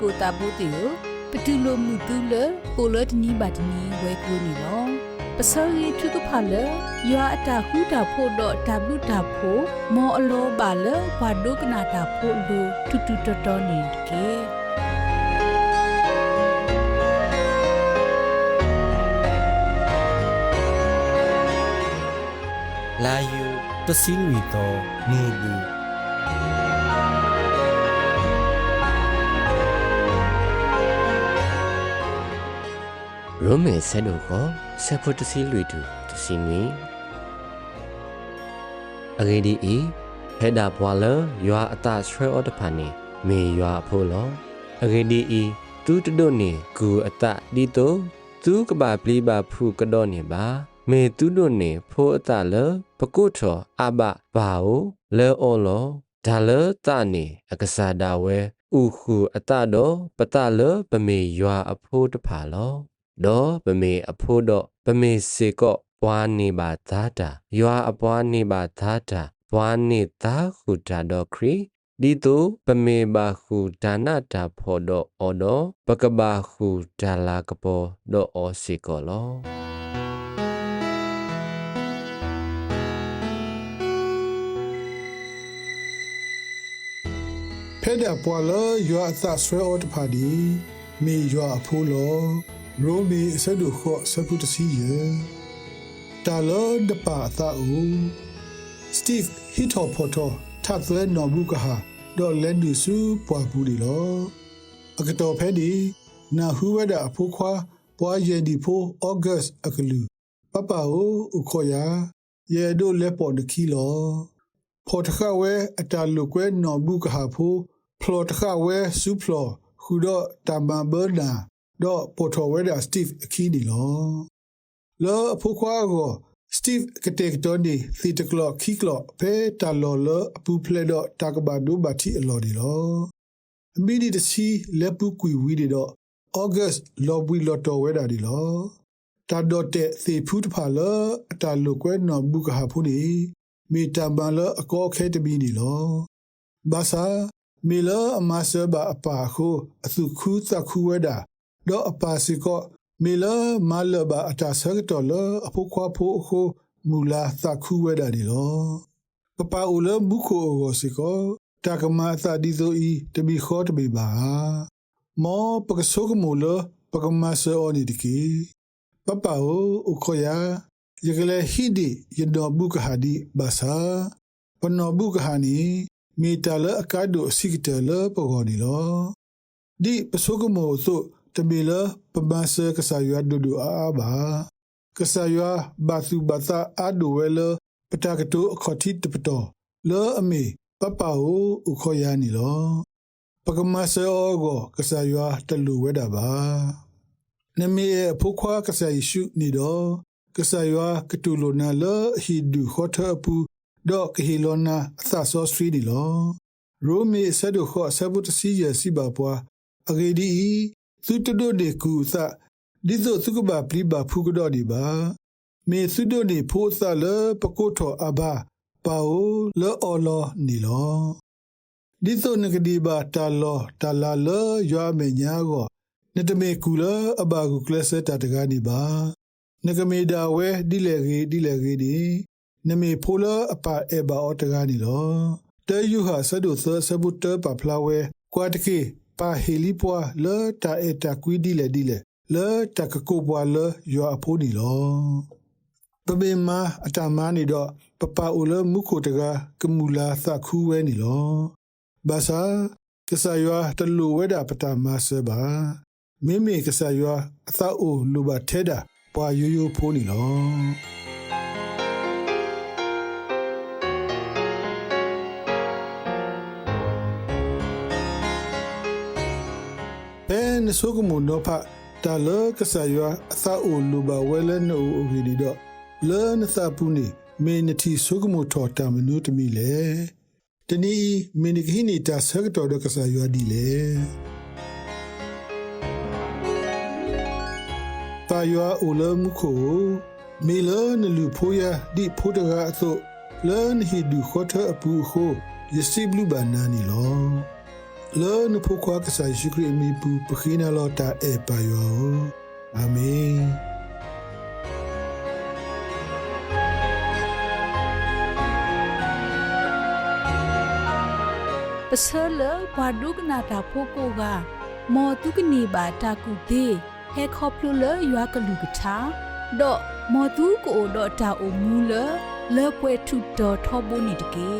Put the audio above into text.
ကိုတာဘူးတီကိုပတူလိုမှုတူလပိုလတနီဘာတနီဝဲကူနီလောပစောရီထုကဖာလယွာအတာဟူတာဖို့တော့တဘလူတာဖို့မောအလောပါလဘာဒုကနာတာဖို့လူတူတူတော်တော်နေကေလာယူတစီလူတော်မူဘူး ရုမေဆဲတို့ကိုဆက်ဖို့တစီလွေတူတစီမီအဂေဒီဤဖဲဒါဘွာလရွာအတဆွဲအော်တဖာနေမေရွာအဖို့လောအဂေဒီဤတူတဒိုနေကူအတဒီတိုသူကဘာပလီဘာဖူကတော့နေပါမေတူဒိုနေဖိုးအတလပကုထောအဘဘာအိုလဲအောလောဒါလတနေအကစားဒါဝဲဥခုအတတော့ပတလပမေရွာအဖို့တဖာလော ဒေါ်ပမေအဖို့တော့ပမေစေကော့ပွားနေပါသားတာရွာအပွားနေပါသားတာပွားနေသားခုတာတော့ခရီဒီတုပမေပါခုဒါနတာဖော်တော့အော်တော့ပကဘာခုဒါလာကပေါ်တော့အော်စေကောလောဖဲဒါပွာလယွာအသဆွဲအော်တဖာဒီမေယွာအဖိုးလော ရိုမီဆဒုခောဆပုတစီယတာလောဒပါသာဦးစတီဗ်ဟီတိုဖိုတိုထတ်သွဲနော်ဘူးကဟာဒေါ်လန်ဒူစုပွားဘူးဒီလောအကတော်ဖဲဒီနာဟူဝဒအဖိုးခွာပွားရဒီဖိုဩဂတ်အကလူပပအိုဥခေါ်ယာယေဒိုလက်ပေါ်ဒခီလောဖော်တခဝဲအတလူကွဲနော်ဘူးကဟာဖိုဖလော်တခဝဲဆူဖလော်ခူတော့တမန်ဘာနာ တော့ပေါ်တော်ဝဲဒါစတီဗ်အခီနီလောလောအဖို့ခွာကိုစတီဗ်ကတဲ့တော်ဒီသီတကလော့ခီကလော့ဖဲတလော်လအပူဖလက်တော့တာကဘာဒိုဘာတီအလော်ဒီလောအမီဒီတစီလက်ပူကွီဝီဒီတော့ဩဂတ်လော်ဘွီလော်တော်ဝဲဒါဒီလောတာတော့တဲ့သေဖူးတဖာလအတလူကွဲနော်ဘူးကဟာဖူနီမေတ္တာဘာလအကောခဲတမီနီလောဘာသာမေလအမဆဘအပါခုအသုခုသခုဝ ဒတော့အပါစီကောမေလမလဘအတာဆကတော်လအဖို့ခွာဖို့ခုမူလာသခုဝဒဒီလောပပအူလမုခိုကိုစီကောတကမအသဒီဇိုဤတမီခေါ်တမီပါမောပကဆုကမူလပကမဆောနီဒီကီပပအိုဥခိုယာ yekele hidi yedo buka hadi basa pano buka hani mitala akado sikitala pogoni lo di pasogomo so tamila pabasa kasaywa dudu aba kasaywa basu basa ado wela patakato khoti tpato lo ame papao ukhoya ni lo pakamasa ogo kasaywa talu weda ba name phokwa kasayishu ni do ကဆာယွာကတူလိုနာလဟီဒူခေါထပူဒေါကဟီလိုနာအသဆောစထရီဒီလောရိုမီဆဒုခောဆဘုတစီယစီဘာပွားအဂေဒီ သုတဒိုဒေကူသဒီဇိုသုကဘာပလိဘာဖုကဒေါဒီဘာမေသုဒိုနေဖိုးသလပကုထောအဘာပါအိုလောအော်လောနီလောဒီဇိုနဂဒီဘာတာလောတာလာလောယွာမေညာကိုနတမေကူလအဘာကူကလစတာတကားနီပါနကမေဒါဝဲဒီလေရီဒီလေရီဒီနမေဖိုလာအပါအေဘာအော်တကားနီလောတဲယူဟာဆဒုသဆဘုတပဖလာဝဲကွာတကေ ပါဟီလီပွာလဲတာအေတာကွီဒီလေဒီလေလဲတကကိုပွာလဲယောအဖိုးနီလောပပေမာအတမနီတော့ပပအိုလမုခိုတကာကမူလာသခူးဝဲနီလောဘာသာကဆာယောတလူဝဲတာပတမဆဘာမိမိကဆာယောအသအိုလူပါထဲတာပွာရိုးရိုးဖိုးနေလော နဆုကမနောဖတာလကဆာယအသအိုလူပါဝဲလဲနိုအိုဂီဒီတော့လဲနသပူနေမေနတီဆုကမထော်တာမနုတမီလေတနီမင်းခိနီတာဆက်တော်ဒကဆာယဒီလေတာယွာအိုလမှုခိုမေလနလူဖိုယာဒီဖိုတကာအသုလန်ဟီဒူခေါထအပူခိုယစီဘလူဘာနာနီလော လောနဖုခွာကဆိုင်ရှိခရမီပူပခိနာလောတာအေပါယောအာမင်ပစလဘွာဒုကနာတာဖိုကိုကမောတုကနေပါတာကူသေးဟဲခေါပလူလရွာကလူကထာဒေါ်မောတုကိုဒေါ်တာအိုမူလလေပွဲထုတော်ထောဘုန်နီတကေ